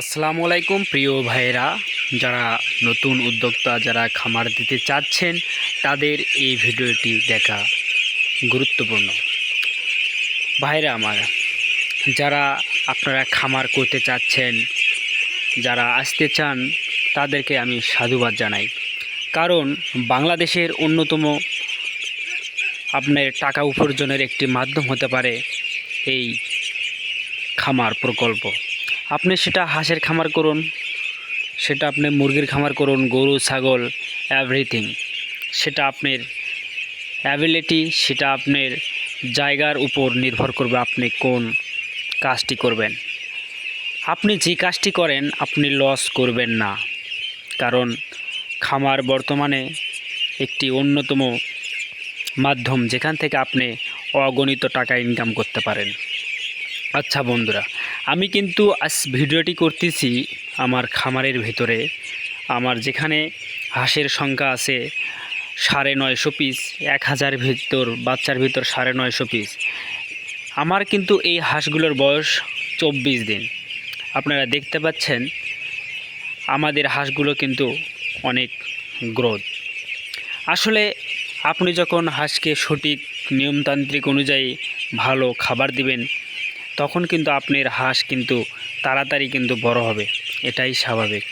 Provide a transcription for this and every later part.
আসসালামু আলাইকুম, প্রিয় ভাইয়েরা, যারা নতুন উদ্যোক্তা, যারা খামার দিতে চাচ্ছেন, তাদের এই ভিডিওটি দেখা গুরুত্বপূর্ণ। ভাইরা আমার, যারা আপনারা খামার করতে চাচ্ছেন, যারা আসতে চান, তাদেরকে আমি সাধুবাদ জানাই। কারণ বাংলাদেশের অন্যতম আপনার টাকা উপার্জনের একটি মাধ্যম হতে পারে এই খামার প্রকল্প। আপনি সেটা হাঁসের খামার করুন, সেটা আপনি মুরগির খামার করুন, গরু, ছাগল এভরিথিং সেটা আপনার অ্যাবিলিটি সেটা আপনার জায়গার উপর নির্ভর করবে আপনি কোন কাজটি করবেন। আপনি যে কাজটি করেন, আপনি লস করবেন না। কারণ খামার বর্তমানে একটি অন্যতম মাধ্যম, যেখান থেকে আপনি অগণিত টাকা ইনকাম করতে পারেন। আচ্ছা বন্ধুরা আমি কিন্তু আজ ভিডিওটি করতেছি আমার খামারের ভিতরে। আমার যেখানে হাঁসের সংখ্যা আছে সাড়ে নয়শো পিস এক হাজার ভিতর, বাচ্চার ভিতর সাড়ে নয়শো পিস আমার কিন্তু এই হাঁসগুলোর বয়স চব্বিশ দিন। আপনারা দেখতে পাচ্ছেন, আমাদের হাঁসগুলো কিন্তু অনেক গ্রোথ। আসলে আপনি যখন হাঁসকে সঠিক নিয়মতান্ত্রিক অনুযায়ী ভালো খাবার দিবেন তখন কিন্তু আপনার হাঁস কিন্তু তাড়াতাড়ি কিন্তু বড় হবে। এটাই স্বাভাবিক।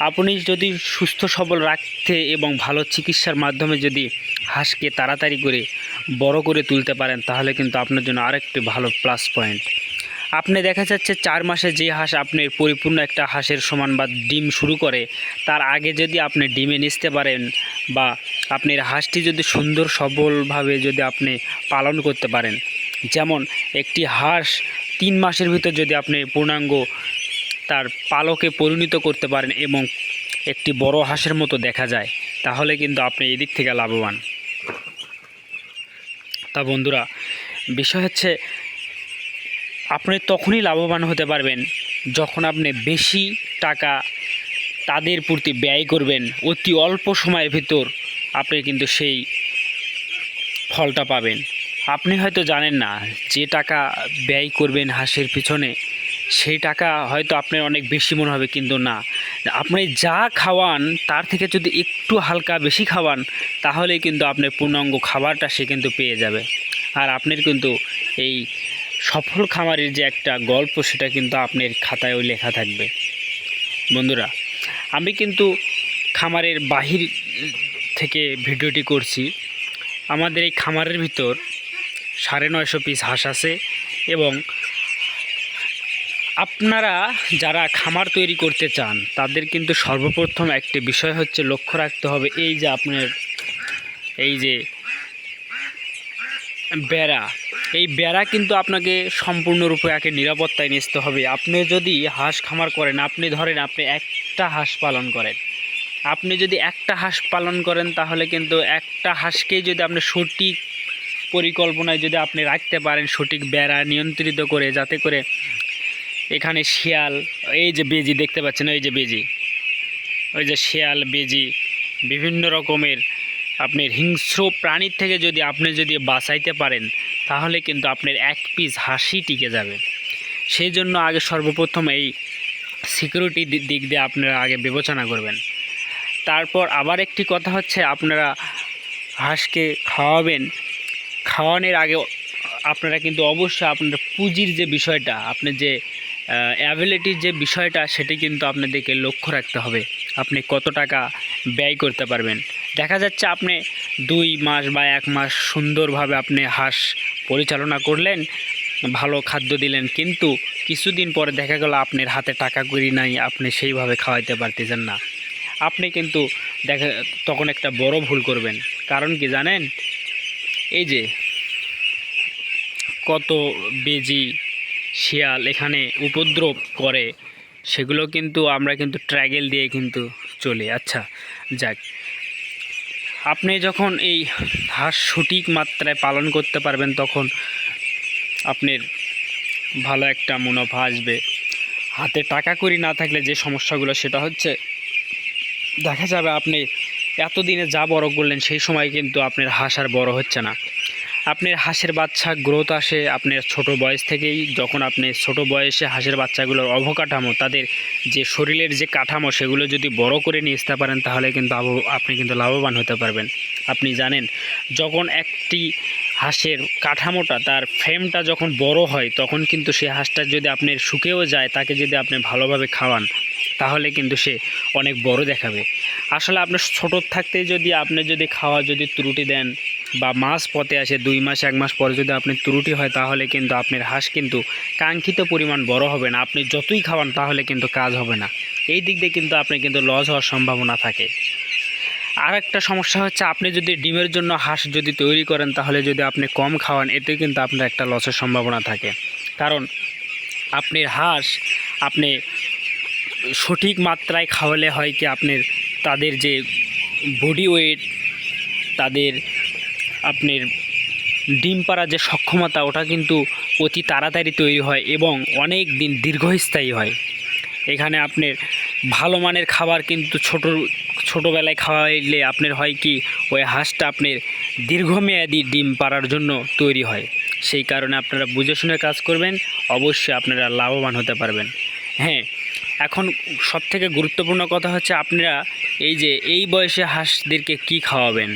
আপনি যদি সুস্থ, সবল রাখতে এবং ভালো চিকিৎসার মাধ্যমে যদি হাঁসকে তাড়াতাড়ি করে বড় করে তুলতে পারেন, তাহলে কিন্তু আপনার জন্য আরেকটি ভালো প্লাস পয়েন্ট আপনি দেখা যাচ্ছে চার মাসে যে হাঁস আপনার পরিপূর্ণ একটা হাঁসের সমান বা ডিম শুরু করে, তার আগে যদি আপনি ডিমে নিতে পারেন বা আপনার হাঁসটি যদি সুন্দর, সবলভাবে যদি আপনি পালন করতে পারেন যেমন একটি হাঁস তিন মাসের ভিতর যদি আপনি পূর্ণাঙ্গ তার পালকে পরিণত করতে পারেন এবং একটি বড় হাঁসের মতো দেখা যায়, তাহলে কিন্তু আপনি এদিক থেকে লাভবান। তা বন্ধুরা, বিষয় হচ্ছে আপনি তখনই লাভবান হতে পারবেন যখন আপনি বেশি টাকা তাদের প্রতি ব্যয় করবেন, অতি অল্প সময়ের ভিতর আপনি কিন্তু সেই ফলটা পাবেন। আপনি হয়তো জানেন না, যে টাকা ব্যয় করবেন হাঁসের পিছনে, সেই টাকা হয়তো আপনার অনেক বেশি মনে হবে, কিন্তু না। আপনি যা খাওয়ান, তার থেকে যদি একটু হালকা বেশি খাওয়ান, তাহলেই কিন্তু আপনার পূর্ণাঙ্গ খাবারটা সে কিন্তু পেয়ে যাবে। আর আপনার কিন্তু এই সফল খামারের যে একটা গল্প, সেটা কিন্তু আপনার খাতায়ও লেখা থাকবে। বন্ধুরা, আমি কিন্তু খামারের বাহির থেকে ভিডিওটি করছি। আমাদের এই খামারের ভিতর সাড়ে নয়শো পিস হাঁস আছে এবং আপনারা যারা খামার তৈরি করতে চান, তাদের কিন্তু সর্বপ্রথম একটি বিষয় হচ্ছে লক্ষ্য রাখতে হবে, এই যে আপনার এই যে বেড়া, এই বেড়া কিন্তু আপনাকে সম্পূর্ণরূপে একে নিরাপত্তায় নিতে হবে। আপনি যদি হাঁস খামার করেন, আপনি ধরেন আপনি একটা হাঁস পালন করেন। আপনি যদি একটা হাঁস পালন করেন, তাহলে কিন্তু একটা হাঁসকেই যদি আপনি সঠিক পরিকল্পনায় যদি আপনি রাখতে পারেন সঠিক বেড়া নিয়ন্ত্রিত করে, যাতে করে এখানে শিয়াল, এই যে বেজি দেখতে পাচ্ছেন, এই যে বেজি, ওই যে শিয়াল, বেজি, বিভিন্ন রকমের আপনার হিংস্র প্রাণীর থেকে যদি আপনি যদি বাঁচাইতে পারেন, তাহলে কিন্তু আপনার এক পিস হাসি টিকে যাবে। সেই জন্য আগে সর্বপ্রথম এই সিকিউরিটি দিক দিয়ে আপনারা আগে বিবেচনা করবেন। তারপর আবার একটি কথা হচ্ছে, আপনারা হাঁসকে খাওয়াবেন খাওয়ানোর আগে আপনারা কিন্তু অবশ্যই আপনার পুঁজির যে বিষয়টা আপনার যে অ্যাবিলিটির যে বিষয়টা, সেটি কিন্তু আপনাদেরকে লক্ষ্য রাখতে হবে। আপনি কত টাকা ব্যয় করতে পারবেন। দেখা যাচ্ছে আপনি দুই মাস বা এক মাস সুন্দরভাবে আপনি হাঁস পরিচালনা করলেন, ভালো খাদ্য দিলেন, কিন্তু কিছুদিন পরে দেখা গেল আপনার হাতে টাকা করি নাই, আপনি সেইভাবে খাওয়াইতে পারতেছেন না। আপনি কিন্তু দেখা, তখন একটা বড় ভুল করবেন। কারণ কি জানেন? এই যে কত বেজি শিয়াল এখানে উপদ্রব করে, সেগুলো কিন্তু আমরা কিন্তু ট্র্যাগেল দিয়ে কিন্তু চলি। আচ্ছা যাক। আপনি যখন এই হাঁস সঠিক মাত্রায় পালন করতে পারবেন, তখন আপনার ভালো একটা মুনাফা আসবে। হাতে টাকা করি না থাকলে যে সমস্যাগুলো, সেটা হচ্ছে, দেখা যাবে আপনি এতদিনে যা বড় করলেন, সেই সময় কিন্তু আপনার হাঁস আর বড় হচ্ছে না। আপনার হাঁসের বাচ্চা গ্রোথ আসে, আপনার ছোট বয়স থেকেই যখন আপনি ছোট বয়সে হাঁসের বাচ্চাগুলোর অবকাঠামো, তাদের যে শরীরের যে কাঠামো, সেগুলো যদি বড় করে নিয়ে আসতে পারেন, তাহলে কিন্তু আপনি কিন্তু লাভবান হতে পারবেন। আপনি জানেন, যখন একটি হাঁসের কাঠামোটা, তার ফ্রেমটা যখন বড় হয়, তখন কিন্তু সেই হাঁসটা যদি আপনার শুকেও যায়, তাকে যদি আপনি ভালোভাবে খাওয়ান, তাহলে কিন্তু সে অনেক বড় দেখাবে। আসলে আপনার ছোটো থাকতে যদি, আপনি যদি খাওয়া যদি ত্রুটি দেন বা মাস পথে আসে, দুই মাস, এক মাস পরে যদি আপনি ত্রুটি হয়, তাহলে কিন্তু আপনার হাঁস কিন্তু কাঙ্ক্ষিত পরিমাণ বড় হবে না। আপনি যতই খাওয়ান, তাহলে কিন্তু কাজ হবে না। এই দিক দিয়ে কিন্তু আপনি কিন্তু লস হওয়ার সম্ভাবনা থাকে। আর একটা সমস্যা হচ্ছে, আপনি যদি ডিমের জন্য হাঁস যদি তৈরি করেন, তাহলে যদি আপনি কম খাওয়ান, এতে কিন্তু আপনার একটা লসের সম্ভাবনা থাকে। কারণ আপনার হাঁস আপনি সঠিক মাত্রায় খাওয়ালে হয় কি, আপনার তাদের যে বডি ওয়েট তাদের আপনার ডিম পাড়ার যে সক্ষমতা, ওটা কিন্তু অতি তাড়াতাড়ি তৈরি হয় এবং অনেক দিন দীর্ঘস্থায়ী হয়। এখানে আপনার ভালো মানের খাবার কিন্তু ছোট, ছোটোবেলায় খাওয়াইলে আপনার হয় কি, ওই হাঁসটা আপনার দীর্ঘমেয়াদী ডিম পাড়ার জন্য তৈরি হয়। সেই কারণে আপনারা বুঝে শুনে কাজ করবেন, অবশ্যই আপনারা লাভবান হতে পারবেন। হ্যাঁ এখন সবথেকে গুরুত্বপূর্ণ কথা হচ্ছে আপনারা এই যে, এই বয়সে হাঁসদেরকে কি খাওয়াবেন?